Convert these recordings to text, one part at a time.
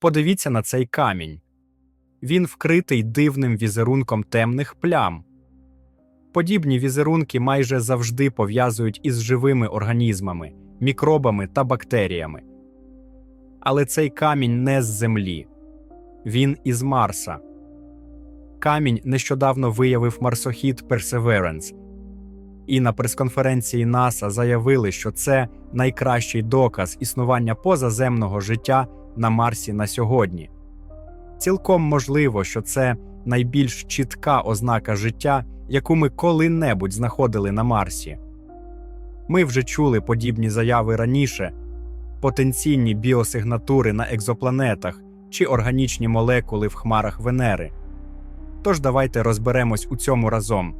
Подивіться на цей камінь. Він вкритий дивним візерунком темних плям. Подібні візерунки майже завжди пов'язують із живими організмами, мікробами та бактеріями. Але цей камінь не з Землі, він із Марса. Камінь нещодавно виявив марсохід Perseverance, і на прес-конференції НАСА заявили, що це найкращий доказ існування позаземного життя на Марсі на сьогодні. Цілком можливо, що це найбільш чітка ознака життя, яку ми коли-небудь знаходили на Марсі. Ми вже чули подібні заяви раніше, потенційні біосигнатури на екзопланетах чи органічні молекули в хмарах Венери. Тож давайте розберемось у цьому разом.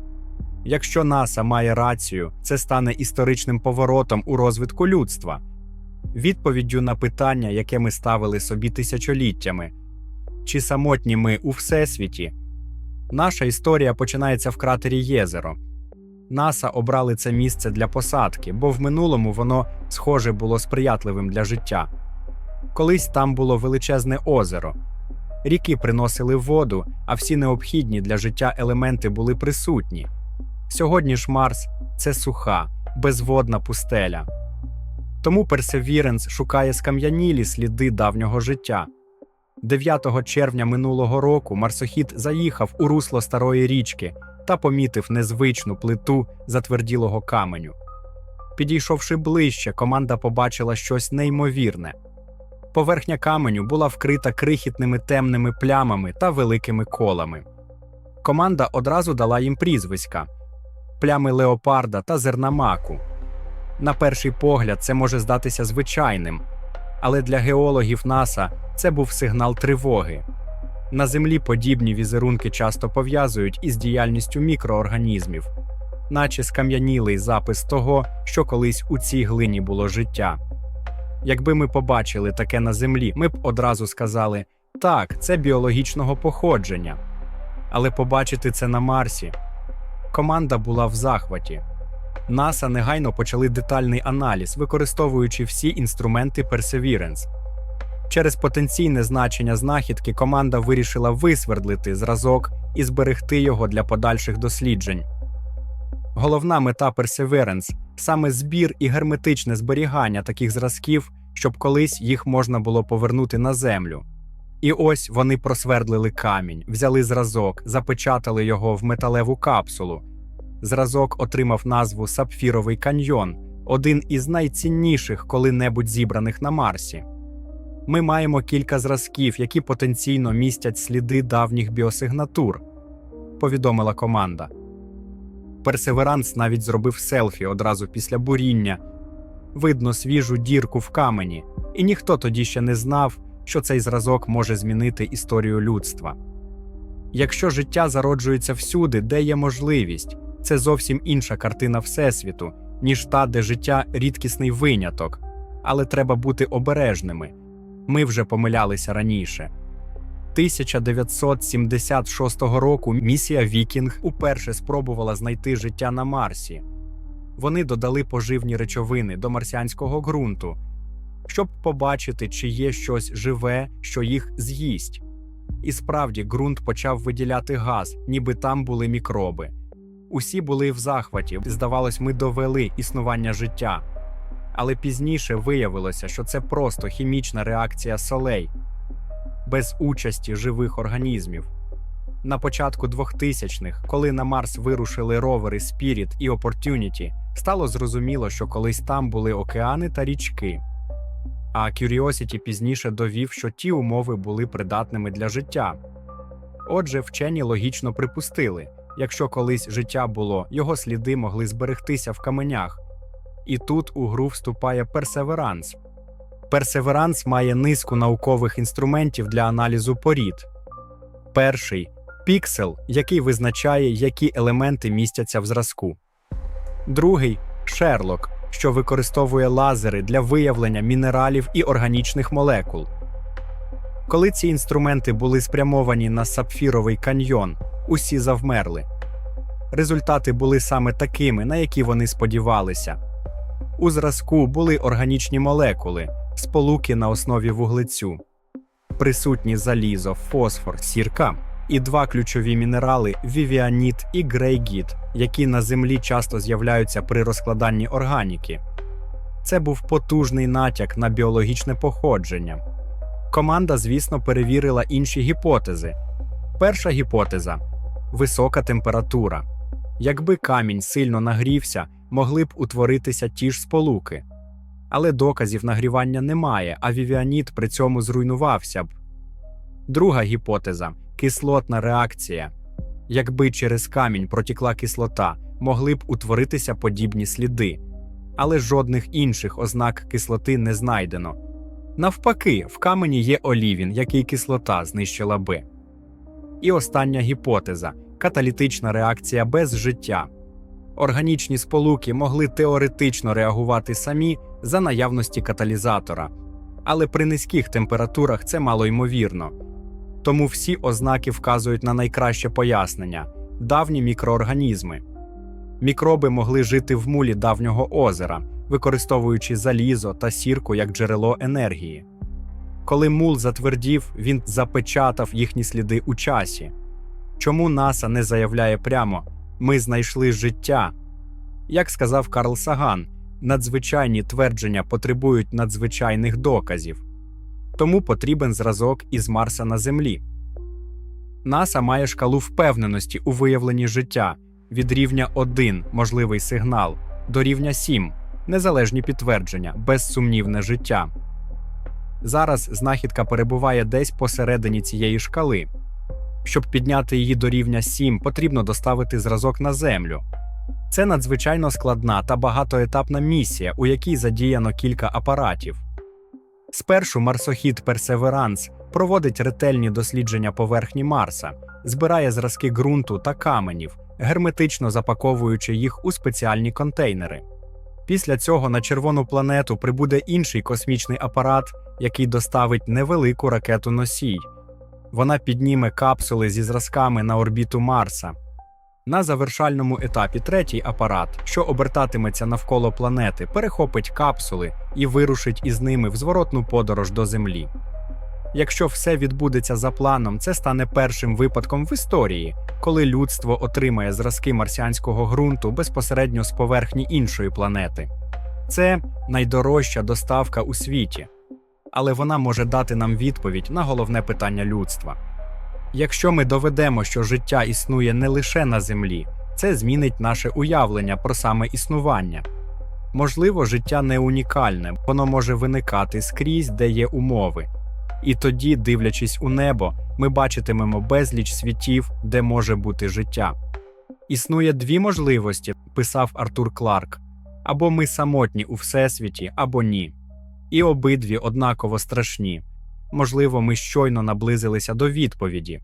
Якщо НАСА має рацію, це стане історичним поворотом у розвитку людства, відповіддю на питання, яке ми ставили собі тисячоліттями чи самотні ми у всесвіті. Наша історія починається в кратері Єзеро. НАСА обрали це місце для посадки, бо в минулому воно, схоже, було сприятливим для життя. Колись там було величезне озеро. Ріки приносили воду, а всі необхідні для життя елементи були присутні. Сьогодні ж Марс це суха, безводна пустеля. Тому Персевіренс шукає скам'янілі сліди давнього життя. 9 червня минулого року марсохід заїхав у русло старої річки та помітив незвичну плиту затверділого каменю. Підійшовши ближче, команда побачила щось неймовірне. Поверхня каменю була вкрита крихітними темними плямами та великими колами. Команда одразу дала їм прізвиська плями леопарда та зерна маку. На перший погляд, це може здатися звичайним, але для геологів НАСА це був сигнал тривоги. На Землі подібні візерунки часто пов'язують із діяльністю мікроорганізмів, наче скам'янілий запис того, що колись у цій глині було життя. Якби ми побачили таке на Землі, ми б одразу сказали так, це біологічного походження. Але побачити це на Марсі. Команда була в захваті. НАСА негайно почали детальний аналіз, використовуючи всі інструменти Perseverance. Через потенційне значення знахідки команда вирішила висвердлити зразок і зберегти його для подальших досліджень. Головна мета Perseverance – саме збір і герметичне зберігання таких зразків, щоб колись їх можна було повернути на землю. І ось вони просвердлили камінь, взяли зразок, запечатали його в металеву капсулу. Зразок отримав назву Сапфіровий каньйон, один із найцінніших коли-небудь зібраних на Марсі. Ми маємо кілька зразків, які потенційно містять сліди давніх біосигнатур, повідомила команда. Персеверанс навіть зробив селфі одразу після буріння. Видно свіжу дірку в камені, і ніхто тоді ще не знав, що цей зразок може змінити історію людства. Якщо життя зароджується всюди, де є можливість, це зовсім інша картина Всесвіту, ніж та, де життя рідкісний виняток, але треба бути обережними. Ми вже помилялися раніше. 1976 року місія Вікінг уперше спробувала знайти життя на Марсі. Вони додали поживні речовини до марсіанського ґрунту, щоб побачити, чи є щось живе, що їх з'їсть. І справді ґрунт почав виділяти газ, ніби там були мікроби. Усі були в захваті, здавалось, ми довели існування життя. Але пізніше виявилося, що це просто хімічна реакція солей без участі живих організмів. На початку 2000-х, коли на Марс вирушили ровери Spirit і Opportunity, стало зрозуміло, що колись там були океани та річки. А Curiosity пізніше довів, що ті умови були придатними для життя. Отже, вчені логічно припустили, якщо колись життя було, його сліди могли зберегтися в каменях. І тут у гру вступає персеверанс. Персеверанс має низку наукових інструментів для аналізу порід. Перший піксел, який визначає, які елементи містяться в зразку. Другий Шерлок, що використовує лазери для виявлення мінералів і органічних молекул. Коли ці інструменти були спрямовані на сапфіровий каньйон, усі завмерли. Результати були саме такими, на які вони сподівалися. У зразку були органічні молекули, сполуки на основі вуглецю. присутні залізо, фосфор, сірка і два ключові мінерали вівіаніт і грейгіт, які на землі часто з'являються при розкладанні органіки. Це був потужний натяк на біологічне походження. Команда, звісно, перевірила інші гіпотези. Перша гіпотеза висока температура. Якби камінь сильно нагрівся, могли б утворитися ті ж сполуки. Але доказів нагрівання немає, а вівіаніт при цьому зруйнувався б. Друга гіпотеза кислотна реакція. Якби через камінь протікла кислота, могли б утворитися подібні сліди, але жодних інших ознак кислоти не знайдено. Навпаки, в камені є олівін, який кислота знищила би. І остання гіпотеза каталітична реакція без життя. Органічні сполуки могли теоретично реагувати самі за наявності каталізатора, але при низьких температурах це мало ймовірно. Тому всі ознаки вказують на найкраще пояснення давні мікроорганізми. Мікроби могли жити в мулі давнього озера, використовуючи залізо та сірку як джерело енергії. Коли мул затвердів, він запечатав їхні сліди у часі. Чому НАСА не заявляє прямо ми знайшли життя? Як сказав Карл Саган, надзвичайні твердження потребують надзвичайних доказів, тому потрібен зразок із Марса на Землі. НАСА має шкалу впевненості у виявленні життя від рівня 1 можливий сигнал до рівня 7 незалежні підтвердження, безсумнівне життя. Зараз знахідка перебуває десь посередині цієї шкали. Щоб підняти її до рівня 7, потрібно доставити зразок на Землю. Це надзвичайно складна та багатоетапна місія, у якій задіяно кілька апаратів. Спершу марсохід Персеверанс проводить ретельні дослідження поверхні Марса, збирає зразки ґрунту та каменів, герметично запаковуючи їх у спеціальні контейнери. Після цього на червону планету прибуде інший космічний апарат, який доставить невелику ракету носій. Вона підніме капсули зі зразками на орбіту Марса. На завершальному етапі третій апарат, що обертатиметься навколо планети, перехопить капсули і вирушить із ними в зворотну подорож до Землі. Якщо все відбудеться за планом, це стане першим випадком в історії, коли людство отримає зразки марсіанського ґрунту безпосередньо з поверхні іншої планети. Це найдорожча доставка у світі, але вона може дати нам відповідь на головне питання людства. Якщо ми доведемо, що життя існує не лише на Землі, це змінить наше уявлення про саме існування. Можливо, життя не унікальне, воно може виникати скрізь, де є умови. І тоді, дивлячись у небо, ми бачитимемо безліч світів, де може бути життя. Існує дві можливості, писав Артур Кларк або ми самотні у всесвіті, або ні. І обидві однаково страшні. Можливо, ми щойно наблизилися до відповіді.